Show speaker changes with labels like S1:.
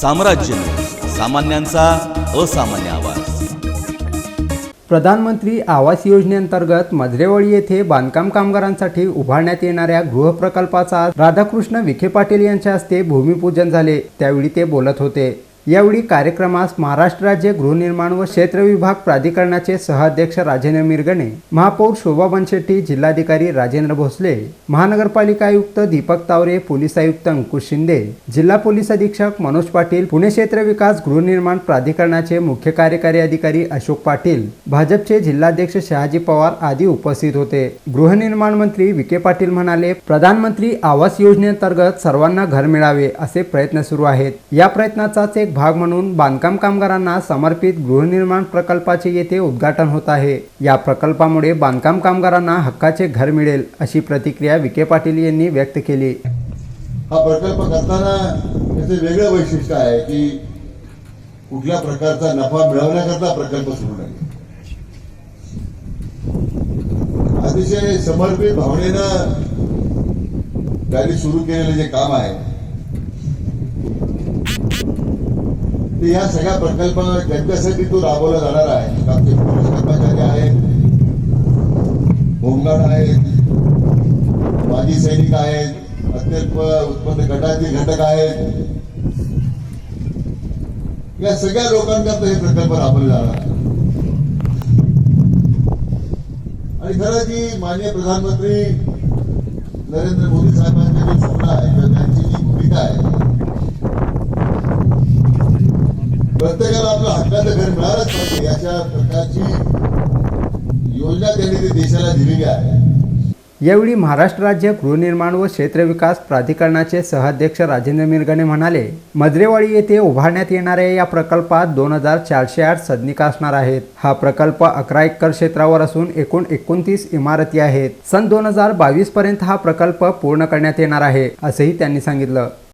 S1: साम्राज्य सामान्यांचा असामान्य आवाज.
S2: प्रधानमंत्री आवास योजनेअंतर्गत मधरेवळी येथे बांधकाम कामगारांसाठी उभारण्यात येणाऱ्या गृहप्रकल्पाचा राधाकृष्ण विखे पाटील यांच्या हस्ते भूमिपूजन झाले. त्यावेळी ते बोलत होते. यावेळी कार्यक्रमास महाराष्ट्र राज्य गृहनिर्माण व क्षेत्र विभाग प्राधिकरणाचे सहअध्यक्ष राजेंद्र मिरगणे महापौर शोभा बनशेट्टी जिल्हाधिकारी राजेंद्र भोसले महानगरपालिका आयुक्त दीपक तावरे पोलीस आयुक्त अंकुश शिंदे जिल्हा पोलीस अधीक्षक मनोज पाटील पुणे क्षेत्र विकास गृहनिर्माण प्राधिकरणाचे मुख्य कार्यकारी अधिकारी अशोक पाटील भाजपचे जिल्हाध्यक्ष शहाजी पवार आदी उपस्थित होते. गृहनिर्माण मंत्री विखे पाटील म्हणाले प्रधानमंत्री आवास योजनेअंतर्गत सर्वांना घर मिळावे असे प्रयत्न सुरू आहेत. या प्रयत्नाचाच एक भाग म्हणून बांधकाम कामगारांना समर्पित गृहनिर्माण प्रकल्पाचे येथे उद्घाटन होत आहे. या प्रकल्पामुळे बांधकाम कामगारांना हक्काचे घर मिळेल अशी प्रतिक्रिया विखे पाटील यांनी व्यक्त केली.
S3: हा प्रकल्प करताना त्याचं वेगळं वैशिष्ट्य आहे की कुठल्या प्रकारचा नफा मिळवण्याकरता प्रकल्प सुरू नाही. अतिशय समर्पित भावनेनं त्यांनी सुरू केलेलं जे काम आहे तर या सगळ्या प्रकल्पाला ज्यांच्यासाठी तो राबवला जाणार आहे. आमचे कर्मचारी आहेत होमगार्ड आहेत माजी सैनिक आहेत अत्यल्प उत्पन्न गटाचे घटक आहेत. या सगळ्या लोकांकरता हे प्रकल्प राबवले जाणार आहे. आणि खरं जी माननीय प्रधानमंत्री नरेंद्र मोदी साहेबांची जी स्वप्न आहे किंवा त्यांची जी भूमिका आहे प्रत्येकाला आपलं हक्काचं घर मिळालंच पाहिजे. याच्या प्रकारची योजना त्यांनी देशाला दिलेली आहे.
S2: यावेळी महाराष्ट्र राज्य गृहनिर्माण व क्षेत्र विकास प्राधिकरणाचे सहअध्यक्ष राजेंद्र मिरगणे म्हणाले मद्रेवाडी येथे उभारण्यात येणाऱ्या या प्रकल्पात दोन हजार चारशे आठ सदनिका असणार आहेत. हा प्रकल्प अकरा एकर क्षेत्रावर असून एकूण एकोणतीस इमारती आहेत. सन दोन हजार बावीस पर्यंत हा प्रकल्प पूर्ण करण्यात येणार आहे असेही त्यांनी सांगितलं.